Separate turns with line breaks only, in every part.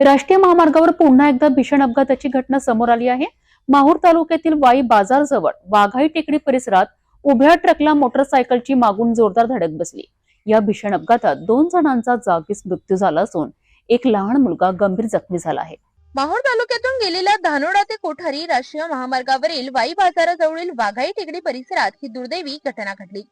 राष्ट्रीय महामार्गावर पुन्हा एकदा भीषण अपघाताची घटना समोर आली आहे. माहूर तालुक्यातील वाई बाजार जवळ वाघाई टेकडी परिसरात उभ्या ट्रकला मोटरसायकलची मागून जोरदार धडक बसली. या भीषण अपघातात दोन जणांचा जागीच मृत्यू झाला असून एक लहान मुलगा गंभीर जखमी झाला आहे.
माहूर तालुक्यातून गेलेल्या धानोडा ते कोठारी राष्ट्रीय महामार्गावरील वाई बाजाराजवळील वाघाई टेकडी परिसरात ही दुर्दैवी घटना घडली.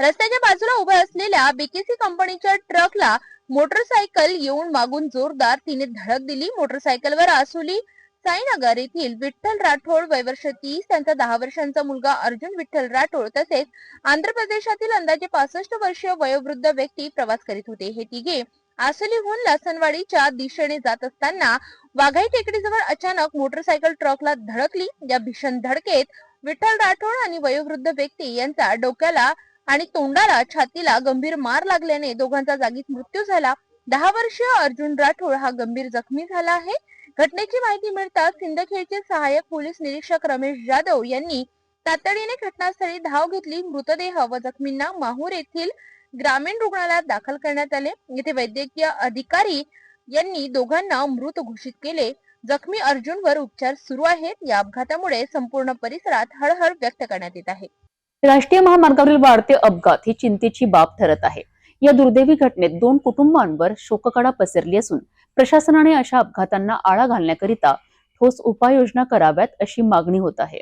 रस्त्याच्या बाजूला उभ्या असलेल्या बीकेसी कंपनीच्या ट्रकला मोटरसायकल येऊन मागून जोरदार तिने धडक दिली. मोटरसायकलवर आसुली साईनगर येथील विठ्ठल राठोड वयवर्ष तीस त्यांचा दहा वर्षांचा मुलगा अर्जुन विठ्ठल राठोड तसेच आंध्र प्रदेशातील अंदाजे पासष्ट वर्षीय वयोवृद्ध व्यक्ती प्रवास करीत होते. हे तिघे आसुलीहून लासनवाडीच्या दिशेने जात असताना वाघाई टेकडीजवळ अचानक मोटरसायकल ट्रकला धडकली. या भीषण धडकेत विठ्ठल राठोड आणि वयोवृद्ध व्यक्ती यांचा डोक्याला आणि तोंडाला छातीला गंभीर मार लागल्याने दोघांचा जागीच मृत्यू झाला. दहा वर्षीय अर्जुन राठोड हा गंभीर जखमी झाला आहे. घटनेची माहिती मिळताच सिंदखेडचे सहाय्यक पोलीस निरीक्षक रमेश जाधव यांनी तातडीने घटनास्थळी धाव घेतली. मृतदेह व जखमींना माहूर येथील ग्रामीण रुग्णालयात दाखल करण्यात आले. येथे वैद्यकीय अधिकारी यांनी दोघांना मृत घोषित केले. जखमी अर्जुनवर उपचार सुरू आहेत. या अपघातामुळे संपूर्ण परिसरात हळहळ व्यक्त करण्यात येत आहे.
राष्ट्रीय महामार्गावरील वाढते अपघात ही चिंतेची बाब ठरत आहे. या दुर्दैवी घटनेत दोन कुटुंबांवर शोककडा पसरली असून प्रशासनाने अशा अपघातांना आळा घालण्याकरिता ठोस उपाययोजना कराव्यात अशी मागणी होत आहे.